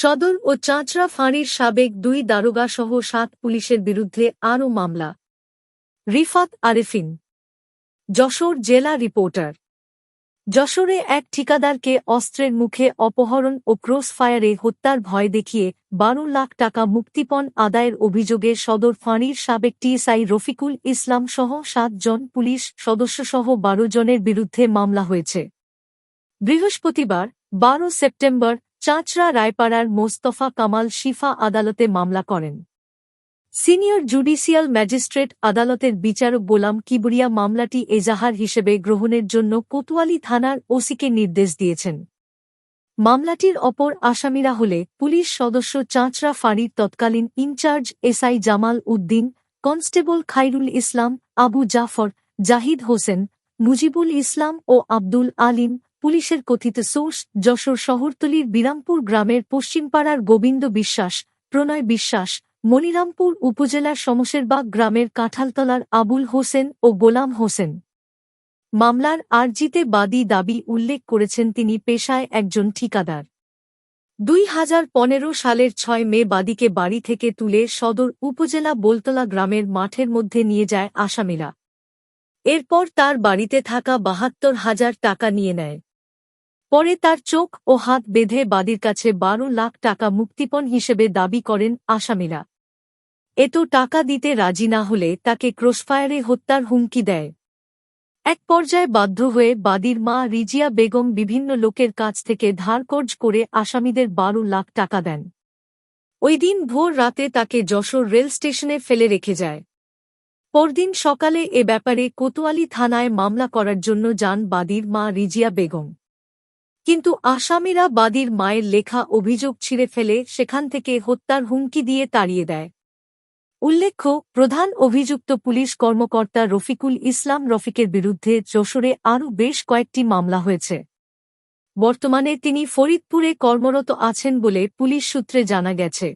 সদর ও চাঁচড়া ফাঁড়ির সাবেক দুই দারোগাসহ সাত পুলিশের বিরুদ্ধে আরও মামলা। রিফাত আরেফিন। যশোর জেলা রিপোর্টার। যশোরে এক ঠিকাদারকে অস্ত্রের মুখে অপহরণ ও ক্রস ফায়ারে হত্যার ভয় দেখিয়ে বারো লাখ টাকা মুক্তিপণ আদায়ের অভিযোগে সদর ফাঁড়ির সাবেক টিএসআই রফিকুল ইসলাম সহ সাতজন পুলিশ সদস্যসহ বারো জনের বিরুদ্ধে মামলা হয়েছে। বৃহস্পতিবার, বারো সেপ্টেম্বর চাঁচড়া রায়পাড়ার মোস্তফা কামাল শিফা আদালতে মামলা করেন। সিনিয়র জুডিশিয়াল ম্যাজিস্ট্রেট আদালতের বিচারক গোলাম কিবরিয়া মামলাটি এজাহার হিসেবে গ্রহণের জন্য কোতোয়ালি থানার ওসিকে নির্দেশ দিয়েছেন। মামলাটির অপর আসামিরা হলে পুলিশ সদস্য চাঁচরা ফাঁড়ির তৎকালীন in charge SI Jamal Uddin, constable Khairul Islam, Abu Jafar, Zahid Hossain, Mujibul Islam ও আব্দুল আলিম পুলিশের কথিত সোর্স, যশোর শহরতলির বিরামপুর গ্রামের পশ্চিমপাড়ার গোবিন্দ বিশ্বাস, প্রণয় বিশ্বাস, মনিরামপুর উপজেলার সমশেরবাগ গ্রামের কাঁঠালতলার আবুল হোসেন ও গোলাম হোসেন। মামলার আরজিতে বাদী দাবি উল্লেখ করেছেন তিনি পেশায় একজন ঠিকাদার। দুই হাজার পনেরো সালের ছয় মে বাদীকে বাড়ি থেকে তুলে সদর উপজেলা বোলতলা গ্রামের মাঠের মধ্যে নিয়ে যায় আসামিরা। এরপর তার বাড়িতে থাকা বাহাত্তর হাজার টাকা নিয়ে নেয়। পরে তার চোখ ও হাত বেঁধে বাদীর কাছে বারো লাখ টাকা মুক্তিপণ হিসেবে দাবি করেন আসামিরা। এত টাকা দিতে রাজি না হলে তাকে ক্রসফায়ারে হত্যার হুমকি দেয়। এক পর্যায়ে বাধ্য হয়ে বাদীর মা রিজিয়া বেগম বিভিন্ন লোকের কাছ থেকে ধারকর্জ করে আসামিদের বারো লাখ টাকা দেন। ওই দিন ভোর রাতে তাকে যশোর রেল স্টেশনে ফেলে রেখে যায়। পরদিন সকালে এ ব্যাপারে কোতোয়ালি থানায় মামলা করার জন্য যান বাদীর মা রিজিয়া বেগম। কিন্তু আসামিরা বাদীর মায়ের লেখা অভিযোগ ছিঁড়ে ফেলে সেখান থেকে হত্যার হুমকি দিয়ে তাড়িয়ে দেয়। উল্লেখ্য, প্রধান অভিযুক্ত পুলিশ কর্মকর্তা রফিকুল ইসলাম রফিকের বিরুদ্ধে যশোরে আরও বেশ কয়েকটি মামলা হয়েছে। বর্তমানে তিনি ফরিদপুরে কর্মরত আছেন বলে পুলিশ সূত্রে জানা গেছে।